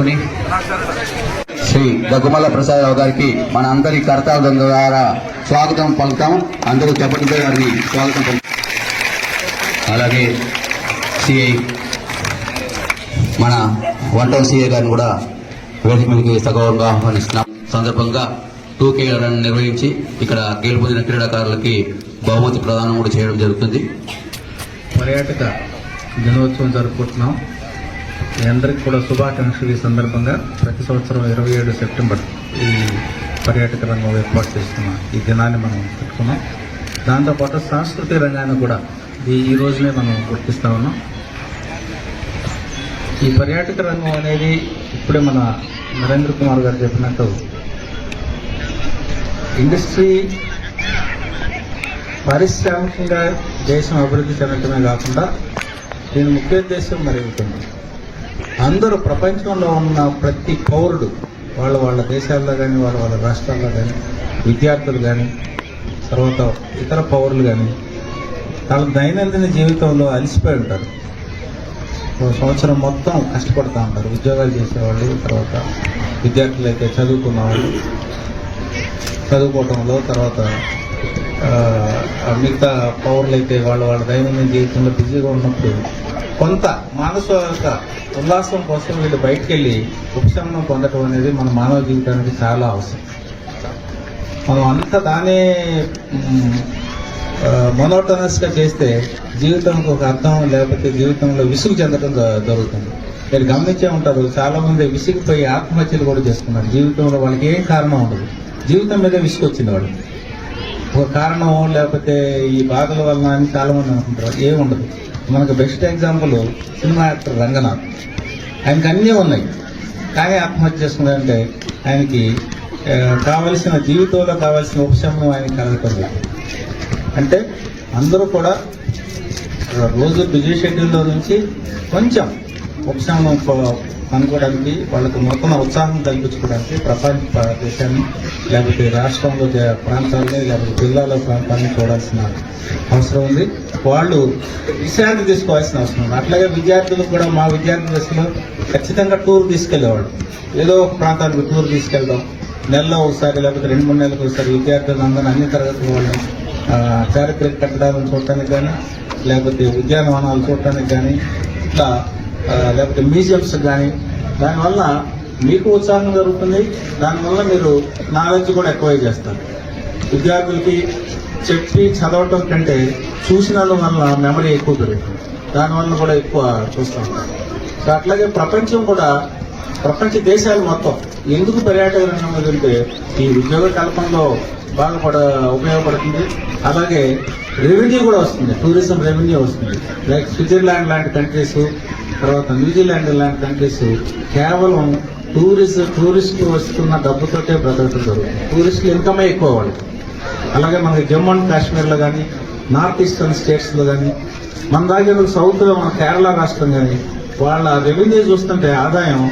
చేసుకుని శ్రీ దగ్గుమల్ల ప్రసాదరావు గారికి మన అందరి కర్తవ్యం ద్వారా స్వాగతం పలుకుతాం. అందరూ చెప్పండి గారిని స్వాగతం పలుకుతాం. అలాగే సిఐ మన వన్ టౌన్ సిఐ గారిని కూడా వేదిక మీదకి సగౌరవంగా ఆహ్వానిస్తున్నాం. సందర్భంగా టూ కే రన్ నిర్వహించి ఇక్కడ గెలుపొందిన క్రీడాకారులకి బహుమతి ప్రదానం కూడా చేయడం జరుగుతుంది. పర్యాటక దినోత్సవం జరుపుకుంటున్నాం. మీ అందరికీ కూడా శుభాకాంక్షలు ఈ సందర్భంగా. ప్రతి సంవత్సరం ఇరవై ఏడు సెప్టెంబర్ ఈ పర్యాటక రంగం ఏర్పాటు చేస్తున్న ఈ దినాన్ని మనం పెట్టుకున్నాం. దాంతోపాటు సాంస్కృతిక రంగాన్ని కూడా ఈ ఈ రోజునే మనం గుర్తిస్తూ ఉన్నాం. ఈ పర్యాటక రంగం అనేది ఇప్పుడే మన నరేంద్ర కుమార్ గారు చెప్పినట్టు ఇండస్ట్రీ పారిశ్రామికంగా దేశం అభివృద్ధి చెందటమే కాకుండా దీని ముఖ్య ఉద్దేశం మరి ఉంటుంది అందరూ ప్రపంచంలో ఉన్న ప్రతి పౌరుడు వాళ్ళ వాళ్ళ దేశాల్లో కానీ వాళ్ళ వాళ్ళ రాష్ట్రాల్లో కానీ విద్యార్థులు కానీ తర్వాత ఇతర పౌరులు కానీ వాళ్ళ దైనందిన జీవితంలో అలసిపోయి ఉంటారు. ఒక సంవత్సరం మొత్తం కష్టపడుతూ ఉంటారు. ఉద్యోగాలు చేసేవాళ్ళు తర్వాత విద్యార్థులు అయితే చదువుకున్న వాళ్ళు చదువుకోవటంలో తర్వాత మిగతా పవర్లు అయితే వాళ్ళ వాళ్ళ దైనందిన జీవితంలో బిజీగా ఉన్నప్పుడు కొంత మానసిక ఉల్లాసం కోసం వీళ్ళు బయటికి వెళ్ళి ఉపశమనం పొందడం అనేది మన మానవ జీవితానికి చాలా అవసరం. మనం అంత దానే మొనోటనస్గా చేస్తే జీవితానికి ఒక అర్థం లేకపోతే జీవితంలో విసుగు చెందడం జరుగుతుంది. మీరు గమనించే ఉంటారు చాలామంది విసిగిపోయి ఆత్మహత్యలు కూడా చేసుకున్నారు. జీవితంలో వాళ్ళకి ఏం కారణం ఉండదు. జీవితం మీద విసుగు వచ్చింది వాళ్ళు ఒక కారణం లేకపోతే ఈ బాధల వలన అని చాలామంది అనుకుంటారు. ఏముండదు ఉండదు. మనకు best example cinema actor Ranganath. ఆయనకి అన్నీ ఉన్నాయి. కానీ ఆత్మహత్య చేసుకున్నాడంటే ఆయనకి కావలసిన జీవితంలో కావాల్సిన ఉపశమనం ఆయనకి కలగటం అంటే అందరూ కూడా రోజు బిజీ షెడ్యూల్లో నుంచి కొంచెం ఉపశమనం అనుకోవడానికి వాళ్ళకు నూతన ఉత్సాహం కల్పించుకోవడానికి ప్రపంచ దేశాన్ని లేకపోతే రాష్ట్రంలో ప్రాంతాన్ని ప్రాంతాలని లేకపోతే జిల్లాలో ప్రాంతాన్ని చూడాల్సిన అవసరం ఉంది. వాళ్ళు విశ్రాంతి తీసుకోవాల్సిన అవసరం ఉంది. అట్లాగే విద్యార్థులు కూడా మా విద్యార్థి దశలో ఖచ్చితంగా టూర్ తీసుకెళ్ళేవాడు ఏదో ఒక ప్రాంతానికి టూర్ తీసుకెళ్దాం. నెలలో ఒకసారి లేకపోతే రెండు మూడు నెలలకు ఒకసారి విద్యార్థులు అందరూ అన్ని తరగతుల వాళ్ళు చారిత్రక కట్టడాలను చూడటానికి కానీ లేకపోతే ఉద్యానవనాలు చూడటానికి కానీ ఇట్లా లేకపోతే మ్యూజియంస్ కానీ దానివల్ల మీకు ఉత్సాహం జరుగుతుంది. దానివల్ల మీరు నాలెడ్జ్ కూడా ఎక్కువ చేస్తారు. విద్యార్థులకి చెప్పి చదవటం కంటే చూసిన వల్ల మెమరీ ఎక్కువ పెరుగుతుంది. దానివల్ల కూడా ఎక్కువ చూస్తూ. ఉంటారు సో అట్లాగే ప్రపంచం కూడా ప్రపంచ దేశాలు మొత్తం ఎందుకు పర్యాటక రంగం మీద ఈ ఉద్యోగ కల్పనలో బాగా పడ ఉపయోగపడుతుంది. అలాగే రెవెన్యూ కూడా వస్తుంది. టూరిజం రెవెన్యూ వస్తుంది. లైక్ స్విట్జర్లాండ్ లాంటి కంట్రీస్ తర్వాత న్యూజిలాండ్ లాంటి కంట్రీస్ కేవలం టూరిస్ట్ టూరిస్ట్ వస్తున్న డబ్బుతోటే బ్రతకడం జరుగుతుంది. టూరిస్టులు ఇన్కమే ఎక్కువ వాళ్ళకి. అలాగే మనకి జమ్మూ అండ్ కాశ్మీర్లో కానీ నార్త్ ఈస్టర్న్ స్టేట్స్లో కానీ మన దగ్గర సౌత్లో మన కేరళ రాష్ట్రం కానీ వాళ్ళ రెవెన్యూ చూస్తుంటే ఆదాయం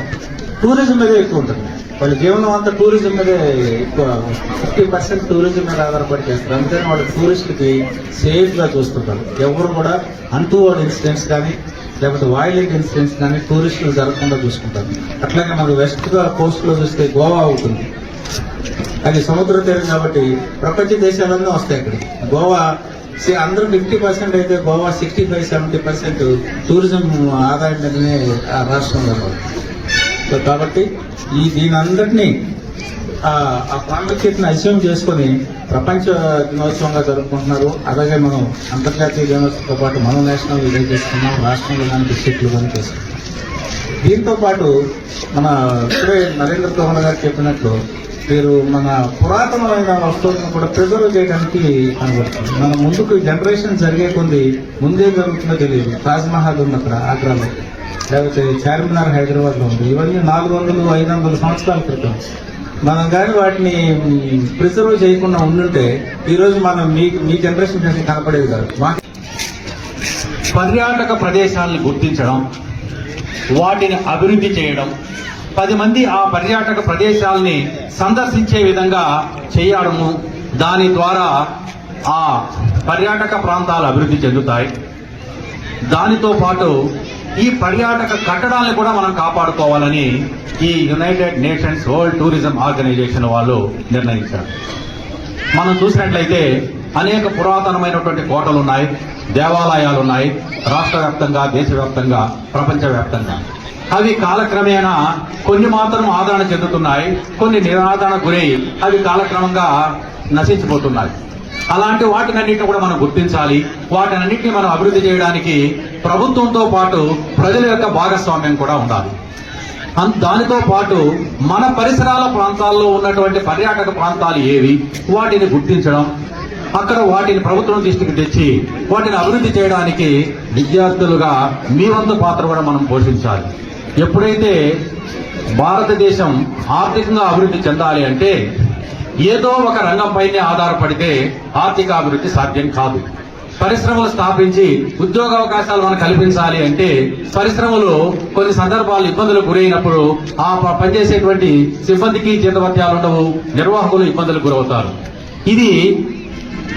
టూరిజం మీదే ఎక్కువ ఉంటుంది. వాళ్ళ జీవనం అంతా టూరిజం మీదే ఎక్కువ ఫిఫ్టీ పర్సెంట్ టూరిజం మీద ఆధారపడి చేస్తారు. అందుకని వాళ్ళు టూరిస్టులకి సేఫ్గా చూస్తుంటారు. ఎవరు కూడా అన్టూవర్డ్ ఇన్సిడెంట్స్ కానీ లేకపోతే వైలెంట్ ఇన్సిడెంట్స్ కానీ టూరిస్టులు జరగకుండా చూసుకుంటారు. అట్లాగే మనకు వెస్ట్గా కోస్ట్లో చూస్తే గోవా అవుతుంది. అది సముద్ర తీరం కాబట్టి ప్రపంచ దేశాలన్నీ వస్తాయి ఇక్కడ గోవా అందరూ ఫిఫ్టీ పర్సెంట్ అయితే Goa sixty five seventy percent tourism ఆదాయం మీదనే ఆ రాష్ట్రంలో కాబట్టి ఈ దీని అందరినీ ఆ ఆ ప్రాముఖ్యతను అస్యూమ్ చేసుకొని ప్రపంచ దినోత్సవంగా జరుపుకుంటున్నారు. అలాగే మనం అంతర్జాతీయ దినోత్సవంతో పాటు మనం నేషనల్ ఇదే చేసుకున్నాం రాష్ట్రంలో కానీ డిస్టిక్లు కానీ చేసుకున్నాం. దీంతో పాటు మన ఇప్పుడే నరేంద్ర కుమార్ గారు చెప్పినట్లు మీరు మన పురాతనమైన వస్తువులను కూడా ప్రిజర్వ్ చేయడానికి కనబడుతుంది. మన ముందుకు జనరేషన్ జరిగే కొంది ముందే జరుగుతుందో తెలియదు. తాజ్ మహల్ ఉంది అక్కడ ఆగ్రాలో. లేకపోతే చార్మినార్ హైదరాబాద్లో ఉంది. ఇవన్నీ నాలుగు వందలు ఐదు వందల సంవత్సరాల క్రితం. మనం కానీ వాటిని ప్రిజర్వ్ చేయకుండా ఉండుంటే ఈరోజు మనం మీ మీ జనరేషన్ కనపడేది కాదు. పర్యాటక ప్రదేశాలను గుర్తించడం వాటిని అభివృద్ధి చేయడం పది మంది ఆ పర్యాటక ప్రదేశాలని సందర్శించే విధంగా చేయడము దాని ద్వారా ఆ పర్యాటక ప్రాంతాలు అభివృద్ధి చెందుతాయి. దానితో పాటు ఈ పర్యాటక కట్టడాలను కూడా మనం కాపాడుకోవాలని ఈ United Nations World Tourism Organisation వాళ్ళు నిర్ణయించారు. మనం చూసినట్లయితే అనేక పురాతనమైనటువంటి కోటలు ఉన్నాయి దేవాలయాలు ఉన్నాయి రాష్ట్ర వ్యాప్తంగా దేశవ్యాప్తంగా ప్రపంచవ్యాప్తంగా అవి కాలక్రమేణా కొన్ని మాత్రం ఆదరణ చెందుతున్నాయి కొన్ని నిరాదరణ గురై అవి కాలక్రమంగా నశించిపోతున్నాయి. అలాంటి వాటినన్నింటిని కూడా మనం గుర్తించాలి. వాటినన్నింటినీ మనం అభివృద్ధి చేయడానికి ప్రభుత్వంతో పాటు ప్రజల యొక్క భాగస్వామ్యం కూడా ఉండాలి. అన్- దానితో పాటు మన పరిసరాల ప్రాంతాల్లో ఉన్నటువంటి పర్యాటక ప్రాంతాలు ఏవి? వాటిని గుర్తించడం. అక్కడ వాటిని ప్రభుత్వం దృష్టికి తెచ్చి వాటిని అభివృద్ధి చేయడానికి విద్యార్థులుగా మీ వంతు పాత్ర కూడా మనం పోషించాలి. ఎప్పుడైతే భారతదేశం ఆర్థికంగా అభివృద్ధి చెందాలి అంటే ఏదో ఒక రంగంపైనే ఆధారపడితే ఆర్థిక అభివృద్ధి సాధ్యం కాదు. పరిశ్రమలు స్థాపించి ఉద్యోగ అవకాశాలు మనం కల్పించాలి అంటే పరిశ్రమలు కొన్ని సందర్భాలు ఇబ్బందులకు గురైనప్పుడు ఆ పనిచేసేటువంటి సిబ్బందికి జీతభత్యాలు ఉండవు నిర్వాహకులు ఇబ్బందులకు గురవుతారు. ఇది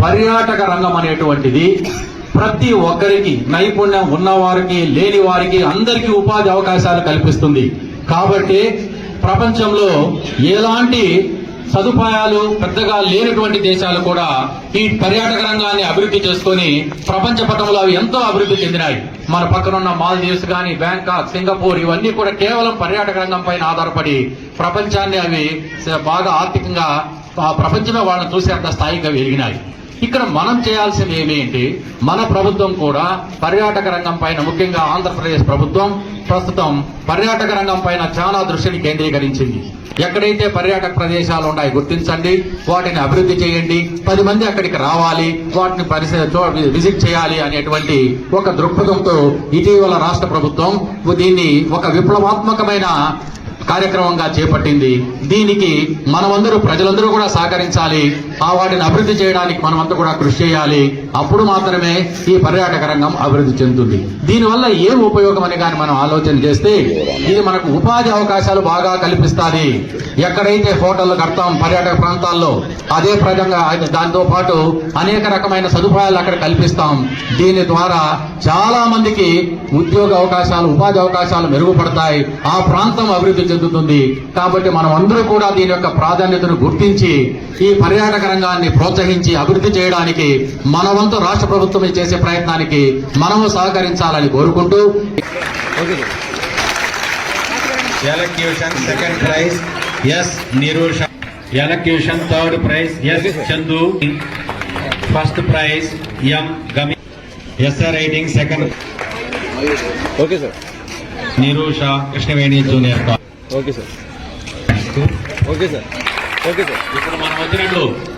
పర్యాటక రంగం అనేటువంటిది. ప్రతి ఒక్కరికి నైపుణ్యం ఉన్నవారికి లేని వారికి అందరికీ ఉపాధి అవకాశాలు కల్పిస్తుంది. కాబట్టి ప్రపంచంలో ఎలాంటి సదుపాయాలు పెద్దగా లేనటువంటి దేశాలు కూడా ఈ పర్యాటక రంగాన్ని అభివృద్ధి చేసుకొని ప్రపంచ పటంలో అవి ఎంతో అభివృద్ధి చెందినాయి. మన పక్కనున్న మాల్దీవ్స్ కానీ బ్యాంకాక్ సింగపూర్ ఇవన్నీ కూడా కేవలం పర్యాటక రంగం పైన ఆధారపడి ప్రపంచాన్ని అవి బాగా ఆర్థికంగా ఆ ప్రపంచమే వాళ్ళని చూసేంత స్థాయిగా పెరిగినాయి ఇక్కడ మనం చేయాల్సింది ఏమిటి? మన ప్రభుత్వం కూడా పర్యాటక రంగం పైన ముఖ్యంగా ఆంధ్రప్రదేశ్ ప్రభుత్వం ప్రస్తుతం పర్యాటక రంగం పైన చాలా దృష్టిని కేంద్రీకరించింది. ఎక్కడైతే పర్యాటక ప్రదేశాలు ఉన్నాయి గుర్తించండి వాటిని అభివృద్ధి చేయండి పది మంది అక్కడికి రావాలి వాటిని పరిశీలి విజిట్ చేయాలి అనేటువంటి ఒక దృక్పథంతో ఇటీవల రాష్ట్ర ప్రభుత్వం దీన్ని ఒక విప్లవాత్మకమైన కార్యక్రమంగా చేపట్టింది. దీనికి మనమందరూ ప్రజలందరూ కూడా సహకరించాలి. ఆ వాటిని అభివృద్ధి చేయడానికి మనమంతా కూడా కృషి చేయాలి. అప్పుడు మాత్రమే ఈ పర్యాటక రంగం అభివృద్ధి చెందుతుంది. దీనివల్ల ఏం ఉపయోగం అని కానీ మనం ఆలోచన చేస్తే ఇది మనకు ఉపాధి అవకాశాలు బాగా కల్పిస్తుంది. ఎక్కడైతే హోటళ్ళు కడతాం పర్యాటక ప్రాంతాల్లో అదే ప్రజంగా దాంతో పాటు అనేక రకమైన సదుపాయాలు అక్కడ కల్పిస్తాం. దీని ద్వారా చాలా మందికి ఉద్యోగ అవకాశాలు ఉపాధి అవకాశాలు మెరుగుపడతాయి. ఆ ప్రాంతం అభివృద్ధి చెందుతుంది కాబట్టి మనం అందరూ కూడా దీని యొక్క ప్రాధాన్యతను గుర్తించి ఈ పర్యాటక రంగాన్ని ప్రోత్సహించి అభివృద్ధి చేయడానికి మన వంతు రాష్ట్ర ప్రభుత్వం చేసే ప్రయత్నానికి మనము సహకరించాలని కోరుకుంటూ. Elocution second prize S Nirusha elocution third prize S Chandu first prize M గమి SR writing second okay sir Nirusha Krishnaveni junior okay sir. Okay sir. Okay sir. ఇప్పుడు మనం వచ్చినట్లు